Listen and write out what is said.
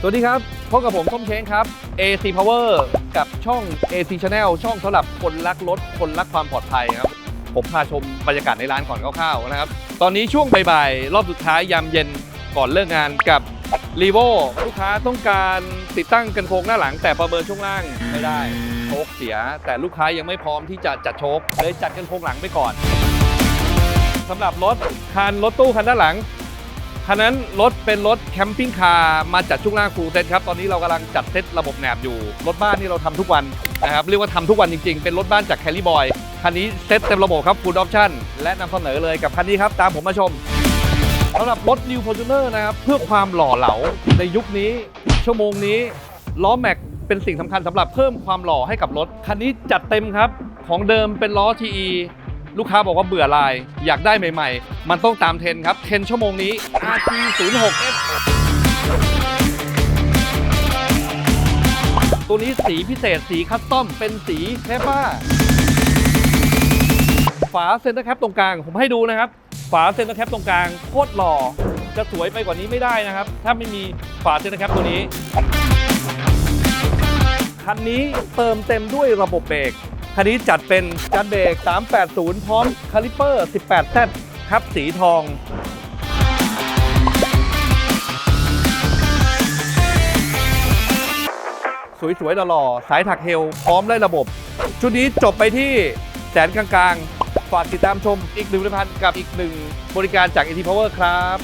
สวัสดีครับ พบกับผมส้มเช้งครับ AC Power กับช่อง AC Channel ช่องสำหรับคนรักรถ คนรักความปลอดภัยครับ ผมพาชมบรรยากาศในร้านก่อนคร่าวๆนะครับ ตอนนี้ช่วงบ่ายๆ รอบสุดท้ายยามเย็นก่อนเลิกงานกับ r e v o ลูกค้าต้องการติดตั้งกันโครงหน้าหลังแต่ประเมินช่วงล่างไม่ได้ โชคเสีย แต่ลูกค้ายังไม่พร้อมที่จะจัดโชคเลยจัดกันโครงหลังไปก่อนสำหรับรถคันรถตู้คันด้านหลัง คันนั้นรถเป็นรถแคมปิ้งคาร์มาจัดช่วงล่างฟูลเซตครับ ตอนนี้เรากำลังจัดเซตระบบแหนบอยู่ รถบ้านที่เราทำทุกวันนะครับ เรียกว่าทำทุกวันจริงๆ เป็นรถบ้านจากแคลรี่บอย คันนี้เซตเต็มระบบครับฟูลออปชั่นและนำเสนอเลยกับคันนี้ครับ ตามผมมาชมสำหรับรถ New Fortuner นะครับ เพื่อความหล่อเหลาในยุคนี้ ชั่วโมงนี้ล้อแม็กเป็นสิ่งสำคัญสำหรับเพิ่มความหล่อให้กับรถ คันนี้จัดเต็มครับ ของเดิมเป็นล้อ TE ลูกค้าบอกว่าเบื่อลาย อยากได้ใหม่ๆ มันต้องตามเทรนครับเทรนชั่วโมงนี้ RT 0 6 S ตัวนี้สีพิเศษสีคัสตอมเป็นสีเทป้าฝาเซ็นเตอร์แคปตรงกลาง ผมให้ดูนะครับ ฝาเซ็นเตอร์แคปตรงกลางโคตรหล่อจะสวยไปกว่านี้ไม่ได้นะครับ ถ้าไม่มีฝาเซ็นเตอร์แคปตัวนี้ คันนี้เติมเต็มด้วยระบบเบรก คันนี้จัดเป็นจานเบรก380 พร้อมคาลิเปอร์ 18Z ครับสีทองสวยๆหล่อๆสายถักเฮล พร้อมไล่ระบบ ชุดนี้จบไปที่แสนกลางๆ ฝากติดตามชมอีกหนึ่งผลิตภัณฑ์กับอีกหนึ่งบริการจาก AT Power ครับ